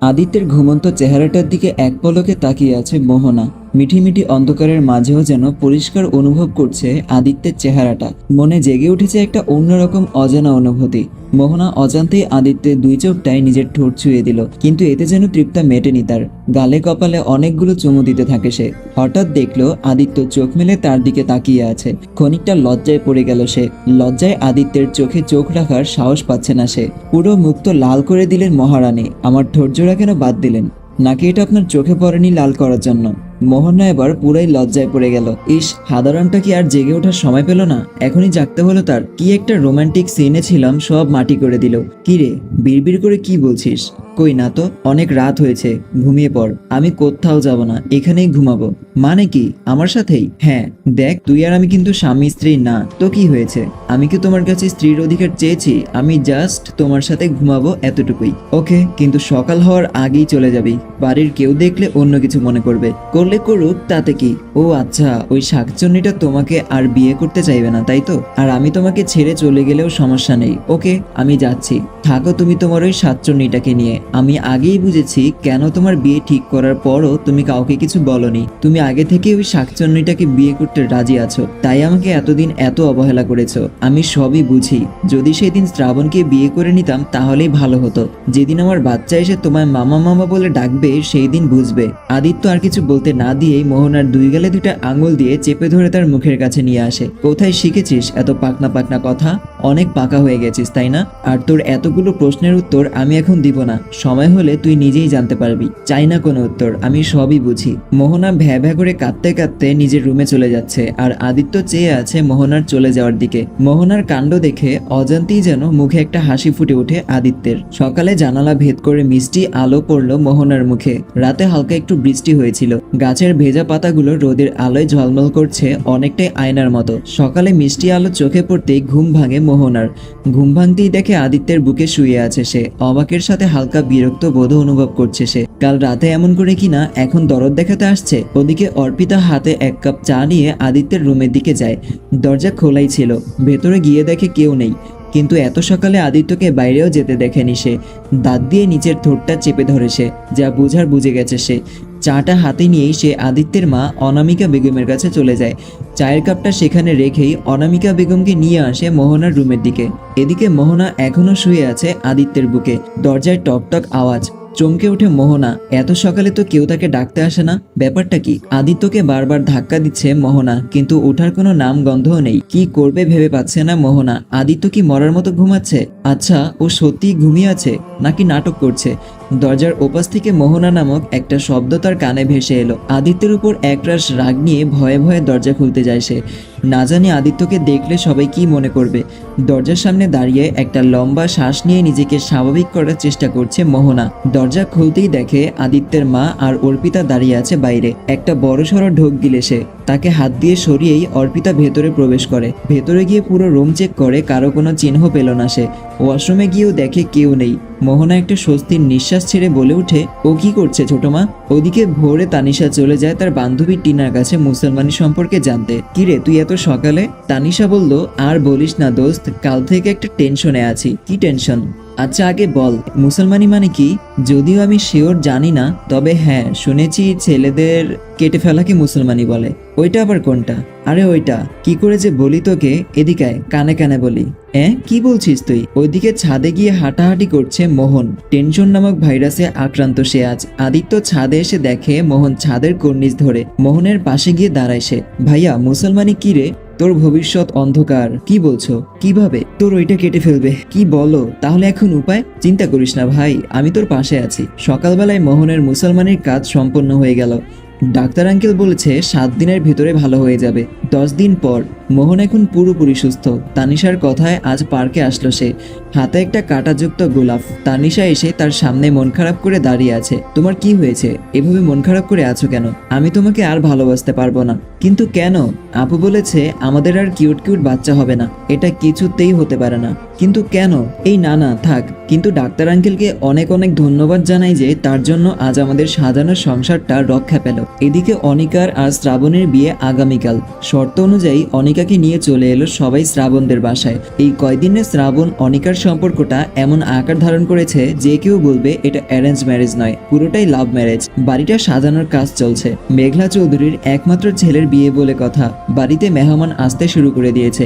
আদিত্যের ঘুমন্ত চেহারাটার দিকে এক পলকে তাকিয়ে আছে মোহনা। মিঠিমিঠি অন্ধকারের মাঝেও যেন পরিষ্কার অনুভব করছে আদিত্যের চেহারাটা। মনে জেগে উঠেছে একটা অন্যরকম অজানা অনুভূতি। মোহনা অজান্তেই আদিত্যের দুই চোখটায় নিজের ঠোঁট ছুঁয়ে দিল, কিন্তু এতে যেন তৃপ্তা মেটেনি তার। গালে কপালে অনেকগুলো চুমু দিতে থাকে সে। হঠাৎ দেখল আদিত্য চোখ মেলে তার দিকে তাকিয়ে আছে। ক্ষণিকটা লজ্জায় পড়ে গেল সে। লজ্জায় আদিত্যের চোখে চোখ রাখার সাহস পাচ্ছে না সে। পুরো মুক্ত লাল করে দিলেন মহারানী, আমার ঠোঁটজোড়া কেন বাদ দিলেন? নাকি এটা আপনার চোখে পড়েনি লাল করার জন্য? মোহনা এবার পুরাই লজ্জায় পড়ে গেল। ইস সাধারণটা কি আর জেগে ওঠার সময় পেল না? এখনই জাগতে হলো তার। কি একটা রোমান্টিক সিনে ছিলাম, সব মাটি করে দিল। কি রে, বিড়বিড় করে কি বলছিস? কই না তো, অনেক রাত হয়েছে, ঘুমিয়ে পড়। আমি কোথাও যাব না, এখানেই ঘুমাবো। মানে কি, আমার সাথেই? হ্যাঁ দেখ, তুই আর আমি কিন্তু স্বামী স্ত্রী না। তো কি হয়েছে? আমি কি তোমার কাছে স্ত্রীর অধিকার চেয়েছি? আমি জাস্ট তোমার সাথে ঘুমাবো এতটুকুই। ওকে, কিন্তু সকাল হওয়ার আগেই চলে যাবি। বাড়ির কেউ দেখলে অন্য কিছু মনে করবে। করলে করুক, তাতে কি? ও আচ্ছা ওই শাকচন্নিটা তোমাকে আর বিয়ে করতে চাইবে না, তাই তো? আর আমি তোমাকে ছেড়ে চলে গেলেও সমস্যা নেই। ওকে, আমি যাচ্ছি। থাকো তুমি তোমার ওই সাতচন্নিটাকে নিয়ে। আমি আগেই বুঝেছি কেন তোমার বিয়ে ঠিক করার পরও তুমি কাউকে কিছু বলনি। তুমি আগে থেকে ওই শাকচন্নিটাকে বিয়ে করতে রাজি আছো, তাই আমাকে এতদিন এত অবহেলা করেছ। আমি সবই বুঝি। যদি সেই দিন শ্রাবণকে বিয়ে করে নিতাম, তাহলেই ভালো হতো। যেদিন আমার বাচ্চা এসে তোমায় মামা মামা বলে ডাকবে, সেই দিন বুঝবে। আদিত্য আর কিছু বলতে না দিয়েই মোহনার দুই গালে দুইটা আঙুল দিয়ে চেপে ধরে তার মুখের কাছে নিয়ে আসে। কোথায় শিখেছিস এত পাকনা পাকনা কথা? অনেক পাকা হয়ে গেছিস, তাই না? আর তোর এতগুলো প্রশ্নের উত্তর আমি এখন দিব না। সময় হলে তুই নিজেই জানতে পারবি। চাই না কোনো উত্তর, আমি সবই বুঝি। মোহনা ভ্যা ভ্যা করে কাঁদতে কাঁদতে নিজের রুমে চলে যাচ্ছে আর আদিত্য চেয়ে আছে মোহনার চলে যাওয়ার দিকে। মোহনার কাণ্ড দেখে অজান্তেই যেন মুখে একটা হাসি ফুটে ওঠে আদিত্যের। সকালে জানালা ভেদ করে মিষ্টি আলো পড়ল মোহনার মুখে। রাতে হালকা একটু বৃষ্টি হয়েছিল। গাছের ভেজা পাতাগুলো রোদের আলোয় ঝলমল করছে অনেকটাই আয়নার মতো। সকালে মিষ্টি আলো চোখে পড়তেই ঘুম ভাঙে মোহনার। ঘুম ভাঙতেই দেখে আদিত্যের বুকে শুয়ে আছে সে। অবাকের সাথে হালকা বিরক্ত বোধ অনুভব করছে সে। কাল রাতে এমন করে কিনা এখন দরদ দেখাতে আসছে। ওদিকে অর্পিতা হাতে এক কাপ চা নিয়ে আদিত্যের রুমের দিকে যায়। দরজা খোলাই ছিল। ভেতরে গিয়ে দেখে কেউ নেই। কিন্তু এত সকালে আদিত্যকে বাইরেও যেতে দেখেনি সে। দাঁত দিয়ে নিচের ঠোঁটটা চেপে ধরে সে, যা বোঝার বুঝে গেছে সে। চাটা হাতে নিয়েই সে আদিত্যের মা অনামিকা বেগমের কাছে চলে যায়। চায়ের কাপটা সেখানে রেখেই অনামিকা বেগমকে নিয়ে আসে মোহনার রুমের দিকে। এদিকে মোহনা এখনও শুয়ে আছে আদিত্যের বুকে। দরজায় টকটক আওয়াজ। চমকে ওঠে মোহনা। এত সকালে তো কেউ তাকে ডাকতে আসে না। ব্যাপারটা কি? আদিত্যকে বারবার ধাক্কা দিচ্ছে মোহনা, কিন্তু ওঠার কোনো নাম গন্ধও নেই। কি করবে ভেবে পাচ্ছে না মোহনা। আদিত্য কি মরার মতো ঘুমাচ্ছে? আচ্ছা ও সত্যিই ঘুমিয়ে আছে, নাকি নাটক করছে? দরজার ওপাশ থেকে মোহনা নামক একটা শব্দ তার কানে ভেসে এলো। আদিত্যের উপর একরাশ রাগ নিয়ে ভয়ে ভয়ে দরজা খুলতে যায় সে। না জানি আদিত্যকে দেখলে সবাই কি মনে করবে। দরজার সামনে দাঁড়িয়ে একটা লম্বা শ্বাস নিয়ে নিজেকে স্বাভাবিক করার চেষ্টা করছে মোহনা। দরজা খুলতেই দেখে আদিত্যের মা আর অর্পিতা দাঁড়িয়ে আছে বাইরে। একটা বড়সড় ঢোক গিলে সে। তাকে হাত দিয়ে সরিয়েই অর্পিতা ভেতরে প্রবেশ করে। ভেতরে গিয়ে পুরো রুম চেক করে, কারও কোনো চিহ্ন পেল না সে। ওয়াশরুমে গিয়েও দেখে কেউ নেই। মোহনা একটা স্বস্তির নিঃশ্বাস ছেড়ে বলে উঠে ও কি করছে ছোট মা? ওদিকে ভোরে তানিশা চলে যায় তার বান্ধবী টিনার কাছে মুসলমানি সম্পর্কে জানতে। কিরে তুই এত সকালে? তানিশা বলল, আর বলিস না দোস্ত, কাল থেকে একটা টেনশনে আছি। কি টেনশন? আচ্ছা আগে বল। মুসলমানি মানে কি? যদিও আমি শিওর জানি না, তবে হ্যাঁ শুনেছি ছেলেদের কেটে ফেলাকে মুসলমানি বলে। ওইটা আবার কোনটা? আরে ওইটা, কি করে যে বলি তোকে? এদিকায় কানে কানে বলি। হ্যাঁ কি বলছিস তুই? ওইদিকে ছাদে গিয়ে হাঁটাহাঁটি করছে মোহন। টেনশন নামক ভাইরাসে আক্রান্ত সে আজ। আদিত্য ছাদে এসে দেখে মোহন ছাদের কর্নিশ ধরে। মোহনের পাশে গিয়ে দাঁড়ায় সে। ভাইয়া, মুসলমানি কি রে? তোর ভবিষ্যৎ অন্ধকার। কি বলছো? কীভাবে? তোর ওইটা কেটে ফেলবে। কি বলো? তাহলে এখন উপায়? চিন্তা করিস না ভাই, আমি তোর পাশে আছি। সকালবেলায় মোহনের মুসলমানের কাজ সম্পন্ন হয়ে গেল। ডাক্তার আঙ্কেল বলেছে সাত দিনের ভিতরে ভালো হয়ে যাবে। দশ দিন পর। মোহন এখন পুরোপুরি সুস্থ। তানিশার কথায় আজ পার্কে আসলো সে। হাতে একটা কাঁটাযুক্ত গোলাপ। তানিশা এসে তার সামনে মন খারাপ করে দাঁড়িয়ে আছে। তোমার কি হয়েছে? এভাবে মন খারাপ করে আছো কেন? আমি তোমাকে আর ভালোবাসতে পারব না। কিন্তু কেন? আপু বলেছে, আমাদের আর কিউট কিউট বাচ্চা হবে না। এটা কিছুতেই হতে পারে না। কিন্তু কেন? এই না না, থাক। কিন্তু ডাক্তার আঙ্কেলকে অনেক অনেক ধন্যবাদ জানাই যে তার জন্য আজ আমাদের সাজানো সংসারটা রক্ষা পেল। এদিকে অনিকার আর শ্রাবণের বিয়ে আগামীকাল। শর্ত অনুযায়ী অনিকা অনিকাকে নিয়ে চলে এলো সবাই শ্রাবণদের বাসায়। এই কয়দিনে শ্রাবণ অনিকার সম্পর্কটা এমন আকার ধারণ করেছে যে কেউ বলবে এটা অ্যারেঞ্জ ম্যারেজ নয়, পুরোটাই লাভ ম্যারেজ বাড়িটা সাজানোর কাজ চলছে। মেঘলা চৌধুরীর একমাত্র ছেলের বিয়ে বলে কথা। বাড়িতে মেহমান আসতে শুরু করে দিয়েছে।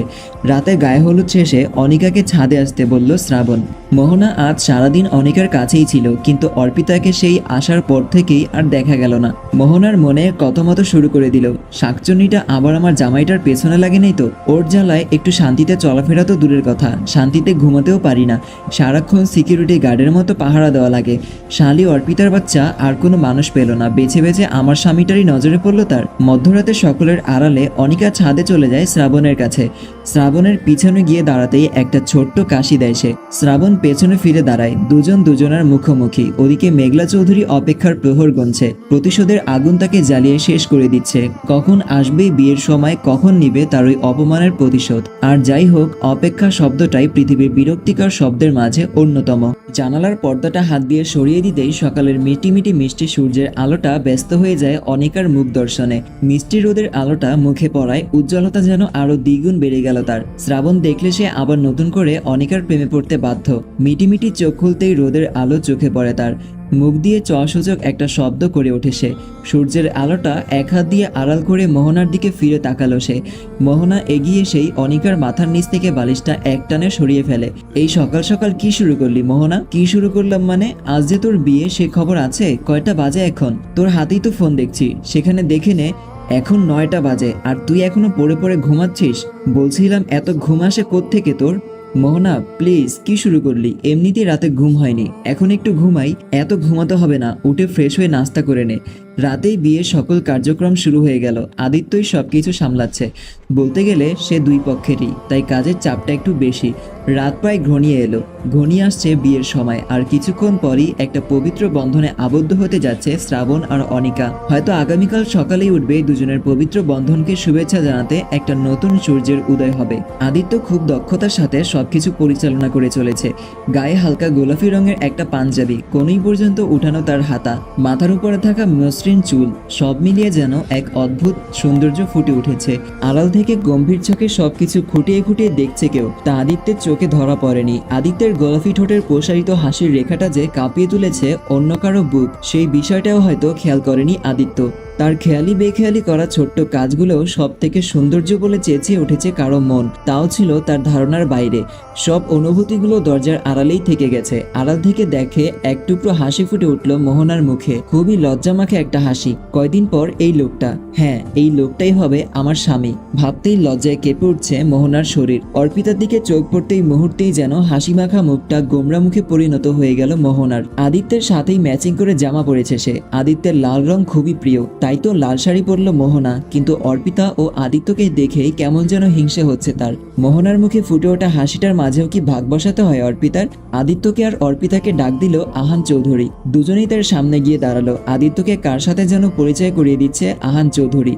রাতে গায়ে হলুদ শেষে অনিকাকে ছাদে আসতে বলল শ্রাবণ। মোহনা আজ সারাদিন অনিকার কাছেই ছিল, কিন্তু অর্পিতাকে সেই আসার পর থেকেই আর দেখা গেল না। মোহনার মনে কত মতো শুরু করে দিল, শাকচুন্নিটা আবার আমার জামাইটার পেছনে লাগে নেই তো? ওর জ্বালায় একটু শান্তিতে চলাফেরা তো দূরের কথা। শান্তিতে ঘুমাতেও পারি না। সারাক্ষণ সিকিউরিটি গার্ডের মতো পাহারা দেওয়া লাগে। শালি অর্পিতার বাচ্চা আর কোনো মানুষ পেল না। বেছে বেছে আমার স্বামীটারই নজরে পড়ল তার। মধ্যরাতে সকলের আড়ালে অনিকা ছাদে চলে যায় শ্রাবণের কাছে। শ্রাবণের পিছনে গিয়ে দাঁড়াতেই একটা ছোট্ট কাশি দেয় সে। শ্রাবণ পেছনে ফিরে দাঁড়ায়। দুজন দুজনের মুখোমুখি। ওদিকে মেঘলা চৌধুরী অপেক্ষার প্রহর গুনছে। প্রতিশোধের আগুন তাকে জ্বালিয়ে শেষ করে দিচ্ছে। কখন আসবে বিয়ের সময়, কখন নিবে তার ওই অপমানের প্রতিশোধ। আর যাই হোক, অপেক্ষা শব্দটাই পৃথিবীর বিরক্তিকর শব্দের মাঝে অন্যতম। জানালার পর্দাটা হাত দিয়ে সরিয়ে দিতেই সকালের মিটিমিটি মিষ্টি সূর্যের আলোটা ব্যস্ত হয়ে যায় অনিকার মুখ দর্শনে। মিষ্টি রোদের আলোটা মুখে পড়ায় উজ্জ্বলতা যেন আরও দ্বিগুণ বেড়ে গেল তার। শ্রাবণ দেখলে সে আবার নতুন করে অনিকার প্রেমে পড়তে বাধ্য। মিটিমিটি চোখ খুলতেই রোদের আলো চোখে পড়ে তার। মুখ দিয়ে চসূচক একটা শব্দ করে ওঠে সে। সূর্যের আলোটা এক হাত দিয়ে আড়াল করে মোহনার দিকে ফিরে তাকালো সে। মোহনা এগিয়ে সেই অনিকার মাথার নিচ থেকে বালিশটা এক টানে সরিয়ে ফেলে। এই সকাল সকাল কি শুরু করলি মোহনা? কি শুরু করলাম মানে? আজ যে তোর বিয়ে, সে খবর আছে? কয়টা বাজে এখন? তোর হাতেই তো ফোন দেখছি। সেখানে দেখে নে, এখন নয়টা বাজে, আর তুই এখনও পড়ে পড়ে ঘুমাচ্ছিস? বলছিলাম, এত ঘুম আসে থেকে তোর? মোহনা প্লিজ কি শুরু করলি? এমনিতেই রাতে ঘুম হয়নি। এখন একটু ঘুমাই, এত ঘুমাতে হবে না। উঠে ফ্রেশ হয়ে নাস্তা করে নে। রাতেই বিয়ের সকল কার্যক্রম শুরু হয়ে গেল। আদিত্যই সবকিছু সামলাচ্ছে। বলতে গেলে সে দুই পক্ষেরই, তাই কাজের চাপটা একটু বেশি। রাত প্রায় ঘনিয়ে এলো। ঘনিয়ে আসছে বিয়ের সময়, আর কিছুক্ষণ পরই একটা পবিত্র বন্ধনে আবদ্ধ হতে যাচ্ছে শ্রাবণ আর অনিকা। হয়তো আগামীকাল সকালেই উঠবে দুজনের পবিত্র বন্ধনকে শুভেচ্ছা জানাতে একটা নতুন সূর্যের উদয় হবে। আদিত্য খুব দক্ষতার সাথে সবকিছু পরিচালনা করে চলেছে। গায়ে হালকা গোলাপি রঙের একটা পাঞ্জাবি কোনই পর্যন্ত উঠানো তার হাতা। মাথার উপরে থাকা মসৃণ চুল, সব মিলিয়ে যেন এক অদ্ভুত সৌন্দর্য ফুটে উঠেছে। আড়াল থেকে গম্ভীর চোখে সবকিছু খুঁটিয়ে খুঁটিয়ে দেখছে কেউ। তা আদিত্যের চোখে ধরা পড়েনি। আদিত্যের গোলাফি ঠোঁটের প্রসারিত হাসির রেখাটা যে কাঁপিয়ে তুলেছে অন্য কারও বুক, সেই বিষয়টাও হয়তো খেয়াল করেনি আদিত্য। তার খেয়ালি বেখেয়ালি করা ছোট্ট কাজগুলো সব থেকে সৌন্দর্য বলে চেঁচিয়ে উঠেছে কারও মন। তাও ছিল তার ধারণার বাইরে। সব অনুভূতিগুলো দরজার আড়ালেই থেকে গেছে। আড়াল থেকে দেখে এক টুকরো হাসি ফুটে উঠল মোহনার মুখে। খুবই লজ্জামাখে একটা হাসি। কয়দিন পর এই লোকটা। হ্যাঁ এই লোকটাই হবে আমার স্বামী। ভাবতেই লজ্জায় কেঁপে উঠছে মোহনার শরীর। অর্পিতার দিকে চোখ পড়তেই মুহূর্তেই যেন হাসি মাখা মুখটা গোমরা মুখে পরিণত হয়ে গেল মোহনার। আদিত্যের সাথেই ম্যাচিং করে জামা পরেছে সে। আদিত্যের লাল রং খুবই প্রিয়। তাই তো লাল শাড়ি পরল মোহনা, কিন্তু অর্পিতা ও আদিত্যকে দেখেই কেমন যেন হিংসে হচ্ছে তার। মোহনার মুখে ফুটে ওঠা হাসিটার মাঝেও কি ভাগ বসাতে হয় অর্পিতার? আদিত্যকে আর অর্পিতাকে ডাক দিল আহান চৌধুরী। দুজনেই তার সামনে গিয়ে দাঁড়াল। আদিত্যকে কার সাথে যেন পরিচয় করিয়ে দিচ্ছে আহান চৌধুরী।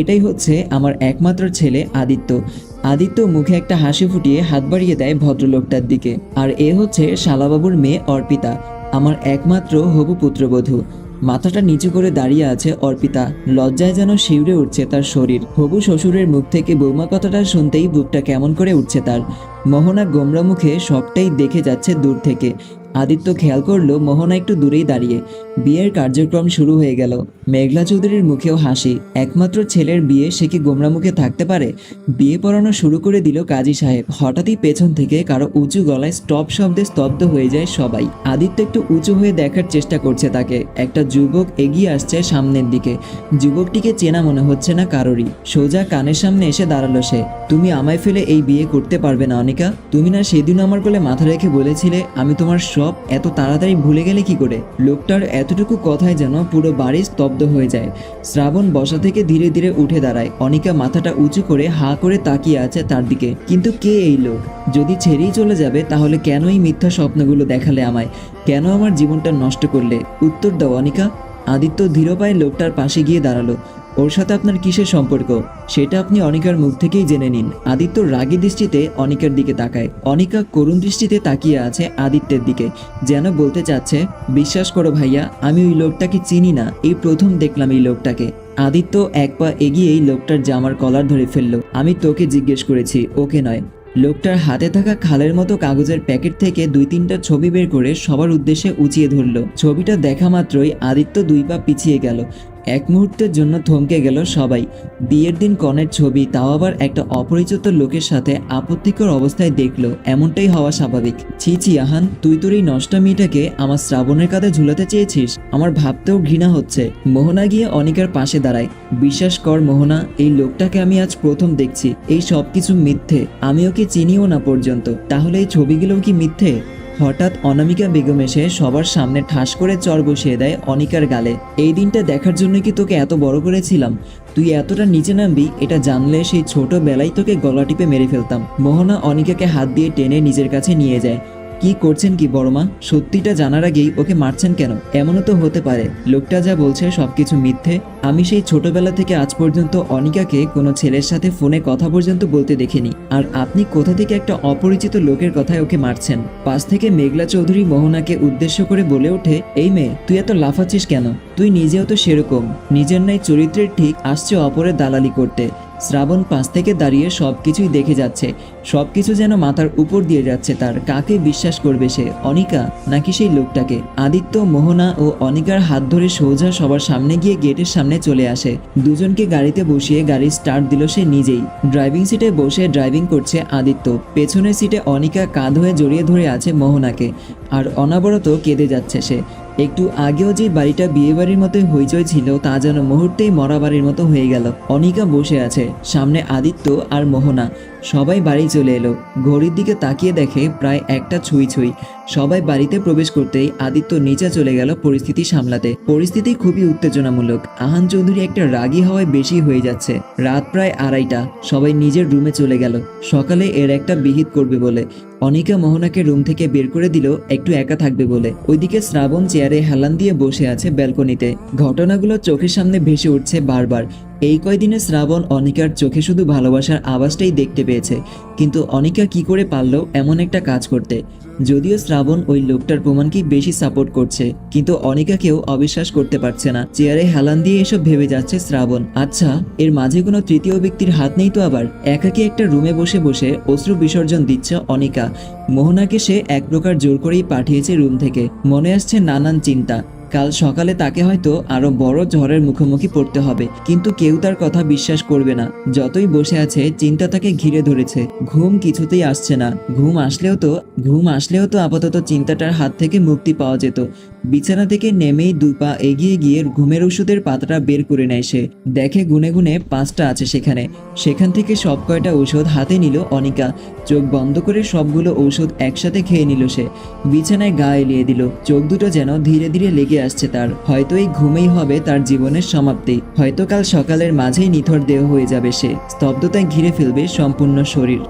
এটাই হচ্ছে আমার একমাত্র ছেলে আদিত্য। আদিত্য মুখে একটা হাসি ফুটিয়ে হাত বাড়িয়ে দেয় ভদ্রলোকটার দিকে। আর এ হচ্ছে শালাবাবুর মেয়ে অর্পিতা, আমার একমাত্র হবু পুত্রবধূ। মাথাটা নিচু করে দাঁড়িয়ে আছে অর্পিতা। লজ্জায় যেন শিউরে উঠছে তার শরীর। হবু শ্বশুরের মুখ থেকে বৌমা কথাটা শুনতেই বুকটা কেমন করে উঠছে তার। মোহনা গোমরা মুখে সবটাই দেখে যাচ্ছে দূর থেকে। আদিত্য খেয়াল করল মোহনা একটু দূরেই দাঁড়িয়ে। বিয়ের কার্যক্রম শুরু হয়ে গেল। মেঘলা চৌধুরীর মুখেও হাসি। একমাত্র ছেলের বিয়ে সে কি গোমরা মুখে থাকতে পারে? বিয়ে পড়ানো শুরু করে দিল কাজী সাহেব। হঠাৎই পেছন থেকে কারও উঁচু গলায় স্টপ শব্দে স্তব্ধ হয়ে যায় সবাই। আদিত্য একটু উঁচু হয়ে দেখার চেষ্টা করছে তাকে। একটা যুবক এগিয়ে আসছে সামনের দিকে। যুবকটিকে চেনা মনে হচ্ছে না কারোরই। সোজা কানের সামনে এসে দাঁড়াল সে। তুমি আমায় ফেলে এই বিয়ে করতে পারবে না, অনিকা তুমি না সেদিন আমার কোলে মাথা রেখে বলেছিলে, আমি তোমার সব এত তাড়াতাড়ি ভুলে গেলে কি করে? লোকটার এতটুকু কথায় যেন পুরো বাড়ি স্তব্ধ হয়ে যায়। শ্রাবণ বসা থেকে ধীরে ধীরে উঠে দাঁড়ায়। অনিকা মাথাটা উঁচু করে হা করে তাকিয়ে আছে তার দিকে। কিন্তু কে এই লোক? যদি ছেড়েই চলে যাবে, তাহলে কেন এই মিথ্যা স্বপ্নগুলো দেখালে আমায়? কেন আমার জীবনটা নষ্ট করলে? উত্তর দাও অনিকা। আদিত্য ধীর পায়ে লোকটার পাশে গিয়ে দাঁড়াল। ওর সাথে আপনার কিসের সম্পর্ক? সেটা আপনি অনিকার মুখ থেকেই জেনে নিন। আদিত্য রাগী দৃষ্টিতে অনিকার দিকে তাকায়। অনিকা করুণ দৃষ্টিতে তাকিয়ে আছে আদিত্যের দিকে। যেন বলতে চাচ্ছে, বিশ্বাস করো ভাইয়া, আমি ওই লোকটাকে চিনি না। এই প্রথম দেখলাম এই লোকটাকে। আদিত্য এক পা এগিয়েই লোকটার জামার কলার ধরে ফেলল। আমি তোকে জিজ্ঞেস করেছি, ওকে নয়। লোকটার হাতে থাকা খালের মতো কাগজের প্যাকেট থেকে দুই তিনটা ছবি বের করে সবার উদ্দেশ্যে উঁচিয়ে ধরলো। ছবিটা দেখা মাত্রই আদিত্য দুই পা পিছিয়ে গেল। এক মুহূর্তের জন্য থমকে গেল সবাই। বিয়ের দিন কনের ছবি, তাও আবার একটা অপরিচিত লোকের সাথে আপত্তিকর অবস্থায় দেখল, এমনটাই হওয়া স্বাভাবিক। ছি ছি, আহান, তুই তোর এই নষ্টা মেয়েটাকে আমার শ্রাবণের কাঁধে ঝুলাতে চেয়েছিস? আমার ভাবতেও ঘৃণা হচ্ছে। মোহনা গিয়ে অনিকার পাশে দাঁড়ায়। বিশ্বাস কর মোহনা, এই লোকটাকে আমি আজ প্রথম দেখছি। এই সব কিছু মিথ্যে। আমি ওকে চিনিও না পর্যন্ত। তাহলে এই ছবিগুলোও কি মিথ্যে? হঠাৎ অনামিকা বেগম এসে সবার সামনে ঠাস করে চর বসিয়ে দেয় অনিকার গালে। এই দিনটা দেখার জন্য কি তোকে এত বড় করেছিলাম? তুই এতটা নিচে নামবি, এটা জানলে সেই ছোটবেলায় তোকে গলা টিপে মেরে ফেলতাম। মোহনা অনিকাকে হাত দিয়ে টেনে নিজের কাছে নিয়ে যায়। কি করছেন কি বড়মা সত্যিটা জানার আগেই ওকে মারছেন কেন? এমনও তো হতে পারে। লোকটা যা বলছে সবকিছু মিথ্যে। আমি সেই ছোটবেলা থেকে আজ পর্যন্ত অনিকাকে কোনো ছেলের সাথে ফোনে কথা পর্যন্ত বলতে দেখিনি। আর আপনি কোথা থেকে একটা অপরিচিত লোকের কথায় ওকে মারছেন? পাশ থেকে মেঘলা চৌধুরী মোহনাকে উদ্দেশ্য করে বলে ওঠে, এই মেয়ে, তুই এত লাফাচ্ছিস কেন? তুই নিজেও তো সেরকম। নিজের নাই চরিত্রের ঠিক আসছে অপরের দালালি করতে। শ্রাবণ পাশ থেকে দাঁড়িয়ে সবকিছুই দেখে যাচ্ছে। সবকিছু যেন মাথার উপর দিয়ে যাচ্ছে তার। কাকে বিশ্বাস করবে সে? অনিকা নাকি সেই লোকটাকে? আদিত্য, মোহনা ও অনিকার হাত ধরে সোজা সবার সামনে গিয়ে গেটের সামনে চলে আসে। দুজনকে গাড়িতে বসিয়ে গাড়ি স্টার্ট দিল সে নিজেই। ড্রাইভিং সিটে বসে ড্রাইভিং করছে আদিত্য। পেছনের সিটে অনিকা কাঁধ হয়ে জড়িয়ে ধরে আছে মোহনাকে। আর অনাবরত কেঁদে যাচ্ছে সে। একটু আগেও যে বাড়িটা বিয়ে বাড়ির মতো হইচই ছিল, তা যেন মুহূর্তেই মরা বাড়ির মতো হয়ে গেল। অনিকা বসে আছে, সামনে আদিত্য আর মোহনা। সবাই বাড়ি চলে এলো। ঘড়ির দিকে তাকিয়ে দেখে প্রায় একটা ছুঁই ছুঁই। সবাই বাড়িতে প্রবেশ করতেই আদিত্য নিচে চলে গেল পরিস্থিতি সামলাতে। পরিস্থিতি খুবই উত্তেজনামূলক। আহান চৌধুরী একটা রাগী হওয়ায় বেশি হয়ে যাচ্ছে। রাত প্রায় আড়াইটা। সবাই নিজের রুমে চলে গেল। সকালে এর একটা বিহিত করবে বলে। অনিকা মোহনাকে রুম থেকে বের করে দিল, একটু একা থাকবে বলে। ওইদিকে শ্রাবণ চেয়ারে হেলান দিয়ে বসে আছে ব্যালকনিতে। ঘটনাগুলো চোখের সামনে ভেসে উঠছে বারবার। এই কয়দিনে শ্রাবণ অনিকার চোখে শুধু ভালোবাসার আওয়াজটাই দেখতে পেয়েছে, কিন্তু অনিকা কি করে পারল এমন একটা কাজ করতে? যদিও শ্রাবণ ওই লোকটার প্রমাণকেই বেশি সাপোর্ট করছে, কিন্তু অনিকাকেও অবিশ্বাস করতে পারছে না। চেয়ারে হেলান দিয়ে এসব ভেবে যাচ্ছে শ্রাবণ। আচ্ছা এর মাঝে কোনো তৃতীয় ব্যক্তির হাত নেই তো আবার? একাকি একটা রুমে বসে বসে অশ্রু বিসর্জন দিচ্ছে অনিকা। মোহনাকে সে এক প্রকার জোর করেই পাঠিয়েছে রুম থেকে। মনে আসছে নানান চিন্তা। কাল সকালে তাকে হয়তো আরও বড় ঝড়ের মুখোমুখি পড়তে হবে। কিন্তু কেউ তার কথা বিশ্বাস করবে না। যতই বসে আছে, চিন্তা তাকে ঘিরে ধরেছে। ঘুম কিছুতেই আসছে না। ঘুম আসলেও তো, ঘুম আসলেও তো আপাতত চিন্তাটার হাত থেকে মুক্তি পাওয়া যেত। বিছানা থেকে নেমেই দু পা এগিয়ে গিয়ে ঘুমের ওষুধের পাতাটা বের করে নেয় সে। দেখে গুনে গুনে পাঁচটা আছে সেখানে। সেখান থেকে সব কয়টা ঔষধ হাতে নিল অনিকা। চোখ বন্ধ করে সবগুলো ঔষধ একসাথে খেয়ে নিল সে। বিছানায় গা এলিয়ে দিল। চোখ দুটো যেন ধীরে ধীরে লেগে আসছে তার। হয়তো এই ঘুমেই হবে তার জীবনের সমাপ্তি। হয়তো কাল সকালের মাঝেই নিথর দেহ হয়ে যাবে সে। স্তব্ধতায় ঘিরে ফেলবে সম্পূর্ণ শরীর।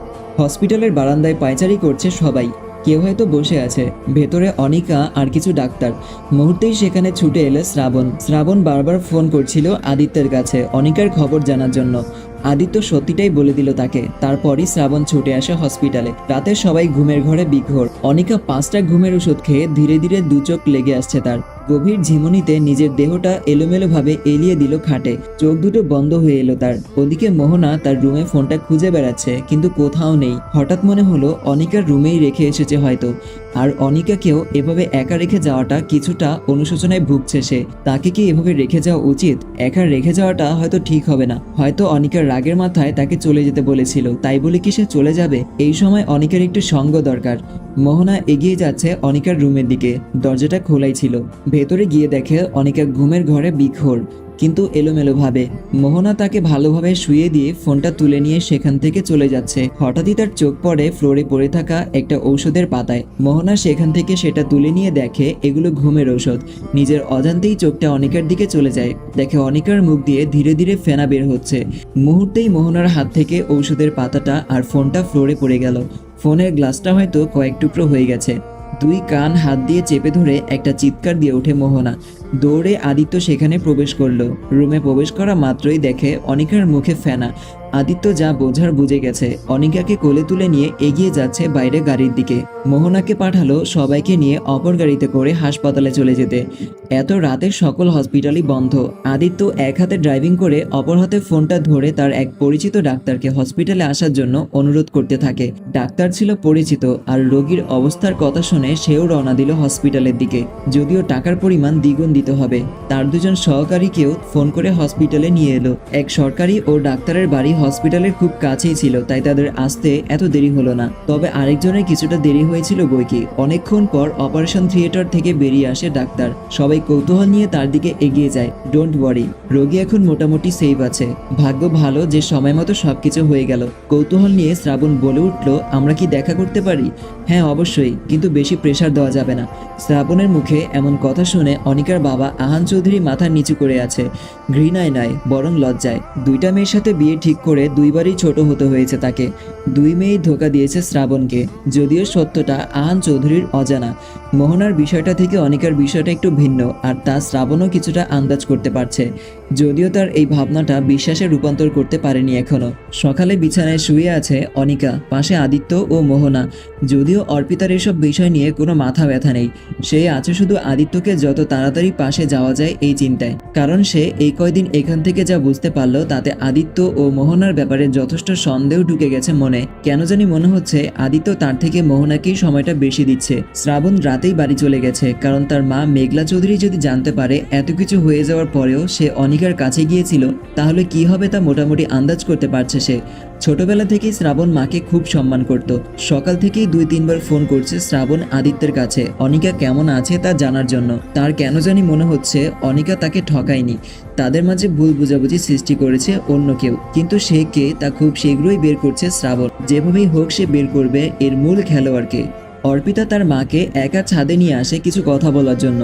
হসপিটালের বারান্দায় পায়চারি করছে সবাই। কেউ হয়তো বসে আছে। ভেতরে অনিকা আর কিছু ডাক্তার। মুহূর্তেই সেখানে ছুটে এলো শ্রাবণ। শ্রাবণ বারবার ফোন করছিল আদিত্যের কাছে, অনিকার খবর জানার জন্য। আদিত্য সত্যিটাই বলে দিল তাকে। তারপরই শ্রাবণ ছুটে আসে হসপিটালে। রাতে সবাই ঘুমের ঘরে বিঘোর। অনিকা পাঁচটা ঘুমের ওষুধ খেয়ে ধীরে ধীরে দু চোখ লেগে আসছে তার। গভীর ঝিমুনিতে নিজের দেহটা এলোমেলোভাবে এলিয়ে দিল খাটে। চোখ দুটো বন্ধ হয়ে এলো তার। ওদিকে মোহনা তার রুমে ফোনটা খুঁজে বেড়াচ্ছে, কিন্তু কোথাও নেই। হঠাৎ মনে হলো অনিকার রুমেই রেখে এসেছে হয়তো। আর অনিকাকেও এভাবে একা রেখে যাওয়াটা কিছুটা অনুশোচনায় ভুগছে সে। তাকে কি এভাবে রেখে যাওয়া উচিত? একা রেখে যাওয়াটা হয়তো ঠিক হবে না। হয়তো অনিকার রাগের মাথায় তাকে চলে যেতে বলেছিল। তাই বলে কি সে চলে যাবে? এই সময় অনিকার একটু সঙ্গ দরকার। মোহনা এগিয়ে যাচ্ছে অনিকার রুমের দিকে। দরজাটা খোলাই ছিল। ভেতরে গিয়ে দেখে অনিকা ঘুমের ঘরে বিখোর। কিন্তু এলোমেলোভাবে মোহনা তাকে ভালোভাবে শুয়ে দিয়ে ফোনটা তুলে নিয়ে সেখান থেকে চলে যাচ্ছে। হঠাৎই তার চোখ পড়ে ফ্লোরে পড়ে থাকা একটা ঔষধের পাতায়। মোহনা সেখান থেকে সেটা তুলে নিয়ে দেখে এগুলো ঘুমের ঔষধ। নিজের অজান্তেই চোখটা অনিকার দিকে চলে যায়। দেখে অনিকার মুখ দিয়ে ধীরে ধীরে ফেনা বের হচ্ছে। মুহূর্তেই মোহনার হাত থেকে ঔষধের পাতাটা আর ফোনটা ফ্লোরে পড়ে গেল। ফোনের গ্লাসটা হয়তো কয়েক টুকরো হয়ে গেছে। দুই কান হাত দিয়ে চেপে ধরে একটা চিৎকার দিয়ে ওঠে মোহনা। দৌড়ে আদিত্য সেখানে প্রবেশ করল। রুমে প্রবেশ করা মাত্রই দেখে অনিকার মুখে ফেনা। আদিত্য যা বোঝার বুঝে গেছে, অনিকাকে কোলে তুলে নিয়ে এগিয়ে যাচ্ছে বাইরে গাড়ির দিকে। মোহনাকে পাঠালো সবাইকে নিয়ে অপর গাড়িতে করে হাসপাতালে চলে যেতে। এত রাতে সকল হসপিটালই বন্ধ। আদিত্য এক হাতে ড্রাইভিং করে অপর হাতে ফোনটা ধরে তার এক পরিচিত ডাক্তারকে হসপিটালে আসার জন্য অনুরোধ করতে থাকে। ডাক্তার ছিল পরিচিত আর রোগীর অবস্থার কথা শুনে সেও রওনা দিল হসপিটালের দিকে। যদিও টাকার পরিমাণ দ্বিগুণ হবে। তার দুজন সহকারীকেও ফোন করে হসপিটালে নিয়ে এলো। এক সরকারি ও ডাক্তারের বাড়ি হসপিটালের খুব কাছেই ছিল, তাই তাদের আসতে এত দেরি হলো না। তবে আরেকজনের কিছুটা দেরি হয়েছিল বইকি অনেকক্ষণ পর অপারেশন থিয়েটার থেকে বেরিয়ে আসে ডাক্তার। সবাই কৌতূহল নিয়ে তার দিকে এগিয়ে যায়। ডোন্ট ওয়ারি, রোগী এখন মোটামুটি সেফ আছে। ভাগ্য ভালো যে সময় মতো সবকিছু হয়ে গেল। কৌতূহল নিয়ে শ্রাবণ বলে উঠল, আমরা কি দেখা করতে পারি? হ্যাঁ অবশ্যই, কিন্তু বেশি প্রেশার দেওয়া যাবে না। শ্রাবণের মুখে এমন কথা শুনে অনিকার বাবা আহান চৌধুরী মাথা নিচু করে আছে। ঘৃণায় নয় বরং লজ্জায়। দুইটা মেয়ের সাথে বিয়ে ঠিক করে দুইবারই ছোট হতে হয়েছে তাকে। দুই মেয়েই ধোকা দিয়েছে শ্রাবণকে। যদিও সত্যটা আহান চৌধুরীর অজানা। মোহনার বিষয়টা থেকে অনিকার বিষয়টা একটু ভিন্ন, আর তা শ্রাবণও কিছুটা আন্দাজ করতে পারছে। যদিও তার এই ভাবনাটা বিশ্বাসে রূপান্তর করতে পারেনি এখনও। সকালে বিছানায় শুয়ে আছে অনিকা, পাশে আদিত্য ও মোহনা। যদিও অর্পিতার এসব বিষয় নিয়ে কোনো মাথা ব্যথা নেই। সে আছে শুধু আদিত্যকে যত তাড়াতাড়ি পাশে যাওয়া যায় এই চিন্তায়। কারণ সে এই কয়দিন এখান থেকে যা বুঝতে পারল তাতে আদিত্য ও মোহনার ব্যাপারে যথেষ্ট সন্দেহ ঢুকে গেছে মনে। কেন জানি মনে হচ্ছে আদিত্য তার থেকে মোহনাকেই সময়টা বেশি দিচ্ছে। শ্রাবণ রাতেই বাড়ি চলে গেছে, কারণ তার মা মেঘলা চৌধুরী যদি জানতে পারে এত কিছু হয়ে যাওয়ার পরেও সে অনিকার কাছে গিয়েছিল, তাহলে কি হবে তা মোটামুটি আন্দাজ করতে পারছে সে। ছোটবেলা থেকেই শ্রাবণ মাকে খুব সম্মান করত। সকাল থেকেই দুই তিনবার ফোন করছে শ্রাবণ আদিত্যের কাছে, অনিকা কেমন আছে তা জানার জন্য। তার কেন জানি মনে হচ্ছে অনিকা তাকে ঠকায়নি। তাদের মাঝে ভুল বুঝাবুঝি সৃষ্টি করেছে অন্য কেউ। কিন্তু সে কে তা খুব শীঘ্রই বের করছে শ্রাবণ। যেভাবেই হোক সে বের করবে এর মূল খেলোয়াড়কে। অর্পিতা তার মাকে একা ছাদে নিয়ে আসে কিছু কথা বলার জন্য।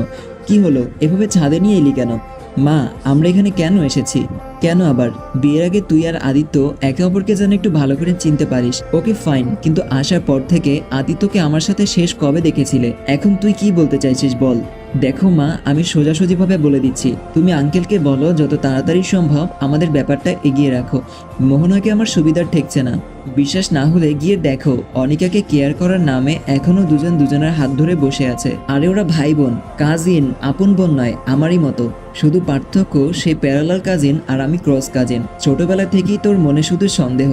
কি হলো? এভাবে ছাদে নিয়ে এলি কেন? মা, আমরা এখানে কেন এসেছি? কেন আবার? বিয়ের আগে তুই আর আদিত্য একে অপরকে যেন একটু ভালো করে চিনতে পারিস। ওকে ফাইন কিন্তু আসার পর থেকে আদিত্যকে আমার সাথে শেষ কবে দেখেছিলে? এখন তুই কি বলতে চাইছিস বল? দেখো মা, আমি সোজাসুজিভাবে বলে দিচ্ছি। তুমি আঙ্কেলকে বলো, যত তাড়াতাড়ি সম্ভব আমাদের ব্যাপারটা এগিয়ে রাখো। মোহনাকে আমার সুবিধার ঠেকছে না। বিশ্বাস না হলে গিয়ে দেখো, অনিকাকে কেয়ার করার নামে এখনও দুজন দুজনের হাত ধরে বসে আছে। আরে ওরা ভাই বোন কাজিন আপন বোন নয়, আমারই মতো। শুধু পার্থক্য, সে প্যারালাল কাজিন আর আমি ক্রস কাজিন ছোটবেলা থেকেই তোর মনে শুধু সন্দেহ।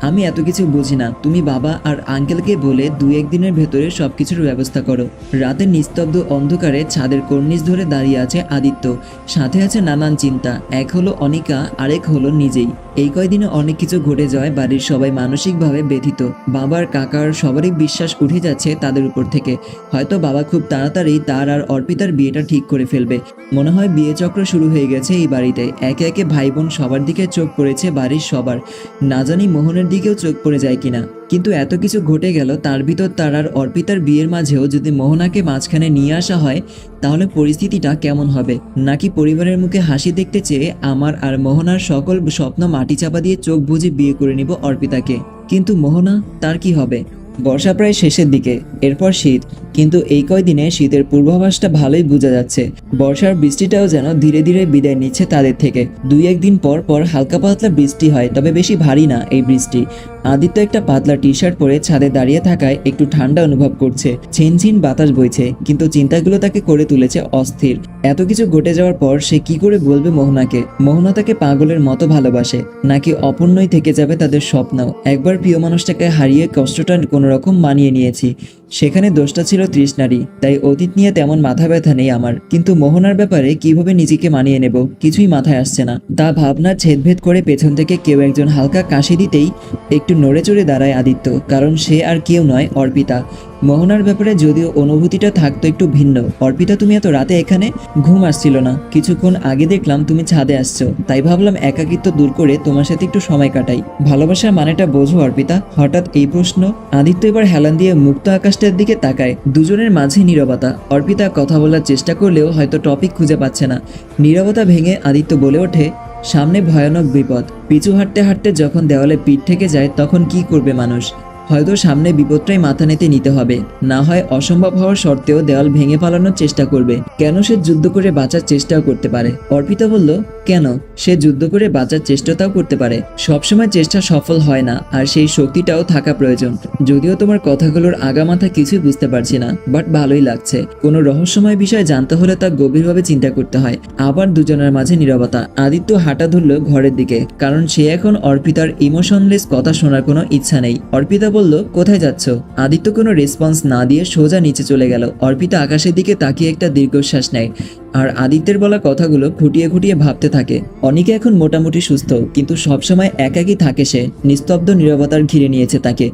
আমি এত কিছু বুঝি না। তুমি বাবা আর আঙ্কেলকে বলে দু একদিনের ভেতরে সবকিছুর ব্যবস্থা করো। রাতের নিস্তব্ধ অন্ধকারে ছাদের কর্নিশ ধরে দাঁড়িয়ে আছে আদিত্য। সাথে আছে নানান চিন্তা। এক হলো অনিকা, আরেক হলো নিজেই। এই কয়দিনে অনেক কিছু ঘটে যায়, বাড়ির সবাই মানসিকভাবে ব্যথিত। বাবার, কাকার সবারই বিশ্বাস উঠে যাচ্ছে তাদের উপর থেকে। হয়তো বাবা খুব তাড়াতাড়ি তার আর অর্পিতার বিয়েটা ঠিক করে ফেলবে। মনে হয় বিয়ে চক্র শুরু হয়ে গেছে এই বাড়িতে। একে একে ভাই বোন সবার দিকে চোখ পড়েছে বাড়ির সবার। না জানি মোহনের দিকেও চোখ পড়ে যায় কিনা। কিন্তু এত কিছু ঘটে গেল, তার ভিতর তার আর অর্পিতার বিয়ের মাঝেও যদি মোহনাকে মাঝখানে নিয়ে আসা হয়, তাহলে পরিস্থিতিটা কেমন হবে? নাকি পরিবারের মুখে হাসি দেখতে চেয়ে আমার আর মোহনার সকল স্বপ্ন মাটি চাপা দিয়ে চোখ বুঝে বিয়ে করে নিব অর্পিতাকে। কিন্তু মোহনা, তার কি হবে? বর্ষা প্রায় শেষের দিকে, এরপর শীত। কিন্তু এই কয়দিনে শীতের পূর্বাভাসটা ভালোই বোঝা যাচ্ছে। বর্ষার বৃষ্টিটাও যেন ধীরে ধীরে বিদায় নিচ্ছে তাদের থেকে। দুই একদিন পর পর হালকা পাতলা বৃষ্টি হয়, তবে বেশি ভারী না এই বৃষ্টি। আদিত্য একটা পাতলা টি শার্ট পরে ছাদে দাঁড়িয়ে থাকায় একটু ঠান্ডা অনুভব করছে। ছিনছিন বাতাস বইছে, কিন্তু চিন্তাগুলো তাকে করে তুলেছে অস্থির। এত কিছু ঘটে যাওয়ার পর সে কি করে বলবে মোহনাকে? মোহনা তাকে পাগলের মতো ভালোবাসে, নাকি অপূর্ণই থেকে যাবে তাদের স্বপ্ন? একবার প্রিয় মানুষটাকে হারিয়ে কষ্টটা কোনো রকম মানিয়ে নিয়েছি। সেখানে দোষটা ছিল তৃষ্ণারই, তাই অতীত নিয়ে তেমন মাথা ব্যথা নেই আমার। কিন্তু মোহনার ব্যাপারে কীভাবে নিজেকে মানিয়ে নেব, কিছুই মাথায় আসছে না। তা ভাবনা ছেদভেদ করে পেছন থেকে কেউ একজন হালকা কাশি দিতেই একটু নড়ে চড়ে দাঁড়ায় আদিত্য, কারণ সে আর কেউ নয়, অর্পিতা। মোহনার ব্যাপারে যদিও অনুভূতিটা থাকতো একটু ভিন্ন। অর্পিতা, তুমি এত রাতে এখানে? ঘুম আসছিল না। কিছুক্ষণ আগে দেখলাম তুমি ছাদে আসছো। তাই ভাবলাম একাকিত্ব দূর করে তোমার সাথে একটু সময় কাটাই। ভালোবাসার মানেটা বোঝো, অর্পিতা। হঠাৎ এই প্রশ্ন। আদিত্য এবার হেলান দিয়ে মুক্ত আকাশটার দিকে তাকায়। দুজনের মাঝে নীরবতা। অর্পিতা কথা বলার চেষ্টা করলেও হয়তো টপিক খুঁজে পাচ্ছে না। নীরবতা ভেঙে আদিত্য বলে ওঠে, সামনে ভয়ানক বিপদ। পিছু হাঁটতে হাঁটতে যখন দেওয়ালে পিঠ থেকে যায়, তখন কি করবে মানুষ? হয়তো সামনে বিপদটাই মাথা নিতে নিতে হবে। না হয় অসম্ভব হওয়ার সত্ত্বেও দেওয়াল ভেঙে পালানোর চেষ্টা করবে। কেন সে যুদ্ধ করে বাঁচার চেষ্টাও করতে পারে? অর্পিতা বলল, কেন? সে যুদ্ধ করে বাঁচার চেষ্টাটাও করতে পারে। সবসময় চেষ্টা সফল হয় না, আর সেই শক্তিটাও থাকা প্রয়োজন। যদিও তোমার কথাগুলোর আগামাথা কিছুই বুঝতে পারছি না, বাট ভালোই লাগছে। কোনো রহস্যময় বিষয় জানতে হলে তা গভীরভাবে চিন্তা করতে হয়। আবার দুজনের মাঝে নিরবতা। আদিত্য হাঁটা ধরল ঘরের দিকে, কারণ সে এখন অর্পিতার ইমোশনলেস কথা শোনার কোনো ইচ্ছা নেই। অর্পিতা বলল, কোথায় যাচ্ছ? আদিত্য কোনো রেসপন্স না দিয়ে সোজা নিচে চলে গেল। অর্পিতা আকাশের দিকে তাকিয়ে একটা দীর্ঘশ্বাস নেয় আর আদিত্যের বলা কথাগুলো খুঁটিয়ে খুঁটিয়ে ভাবতে থাকে। অনিকা এখন মোটামুটি সুস্থ, কিন্তু সবসময় একাকী থাকে সে। নিস্তব্ধ নীরবতার ঘিরে নিয়েছে তাকে।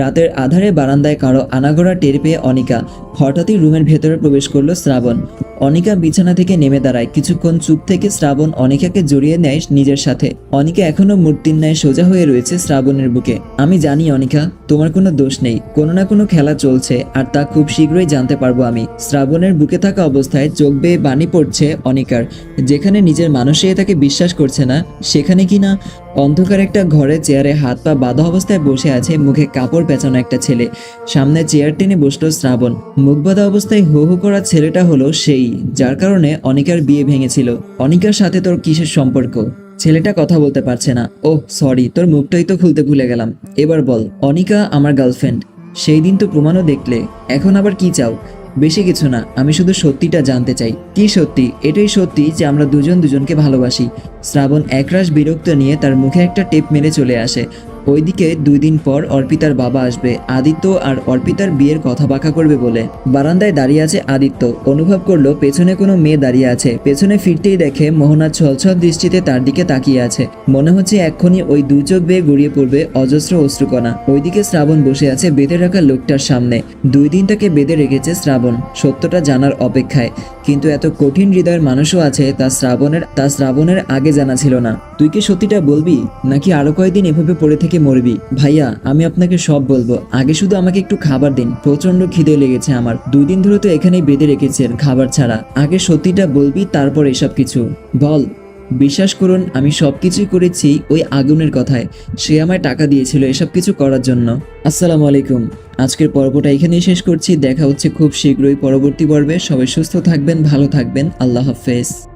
রাতের আধারে বারান্দায় কারও আনাগোড়া টের পেয়ে অনিকা হঠাৎই রুমের ভেতরে প্রবেশ করল শ্রাবণ। অনিকা বিছানা থেকে নেমে দাঁড়ায়। কিছুক্ষণ চুপ থেকে শ্রাবণ অনিকাকে জড়িয়ে নেয় নিজের সাথে। অনিকা এখনও মূর্তির ন্যায় সোজা হয়ে রয়েছে শ্রাবণের বুকে। আমি জানি অনিকা, তোমার কোনো দোষ নেই। কোনো না কোনো খেলা চলছে, আর তা খুব শীঘ্রই জানতে পারব আমি। শ্রাবণের বুকে থাকা অবস্থায় চোখ বেয়ে বাণী পড়ছে অনিকার। যেখানে নিজের মানুষে তাকে বিশ্বাস করছে না, সেখানে কিনা অন্ধকার একটা ঘরে চেয়ারে হাত পা বাঁধা অবস্থায় বসে আছে মুখে কাপড় পেঁচানো একটা ছেলে। সামনে চেয়ার টেনে বসল শ্রাবণ। মুখ বাঁধা অবস্থায় হো হো করা ছেলেটা হলো সেই। যার কারণে অনিকার বিয়ে ভেঙেছিল। অনিকার সাথে তোর কিসের সম্পর্ক? ছেলেটা কথা বলতে পারছে না। ওহ, সরি, তোর মুখটাই তো খুলতে ভুলে গেলাম। এবার বল, অনিকা আমার গার্লফ্রেন্ড। সেই দিন তো প্রমাণও দেখলে। এখন আবার কি চাও? বেশি কিছু না, আমি শুধু সত্যিটা জানতে চাই। কি সত্যি? এটাই সত্যি যে আমরা দুজন দুজনকে ভালোবাসি। শ্রাবণ একরাশ বিরক্ত নিয়ে তার মুখে একটা টেপ মেরে চলে আসে। ওইদিকে দুই দিন পর অর্পিতার বাবা আসবে, আদিত্য আর অর্পিতার বিয়ের কথা বাঁকা করবে বলে। বারান্দায় দাঁড়িয়ে আছে আদিত্য। অনুভব করল পেছনে কোনো মেয়ে দাঁড়িয়ে আছে। পেছনে ফিরতেই দেখে মোহনা ছলছল দৃষ্টিতে তার দিকে তাকিয়ে আছে। মনে হচ্ছে এক্ষুনি ওই দু চোখ বেয়ে গড়িয়ে পড়বে অজস্র অশ্রুকণা। ওইদিকে শ্রাবণ বসে আছে বেঁধে রাখা লোকটার সামনে। দুই দিন তাকে বেঁধে রেখেছে শ্রাবণ, সত্যটা জানার অপেক্ষায়। কিন্তু এত কঠিন হৃদয়ের মানুষও আছে, তা শ্রাবণের তা শ্রাবণের আগে জানা ছিল না। তুই কি সত্যিটা বলবি? নাকি আরও কয়েকদিন এভাবে পড়ে থেকে মরবি। ভাইয়া, আমি আপনাকে সব বলব। আগে শুধু আমাকে একটু খাবার দিন। প্রচণ্ড খিদে লেগেছে আমার। দুই দিন ধরে তো এখানেই বেঁধে রেখেছেন খাবার ছাড়া। আগে সত্যিটা বলবি, তারপর এসব কিছু। বল। বিশ্বাস করুন, আমি সব কিছুই করেছি ওই আগুনের কথায়। সে আমায় টাকা দিয়েছিল এসব কিছু করার জন্য। আসসালামু আলাইকুম। আজকের পর্বটা এখানেই শেষ করছি। দেখা হচ্ছে খুব শীঘ্রই পরবর্তী পর্বে। সবাই সুস্থ থাকবেন, ভালো থাকবেন। আল্লাহ হাফেজ।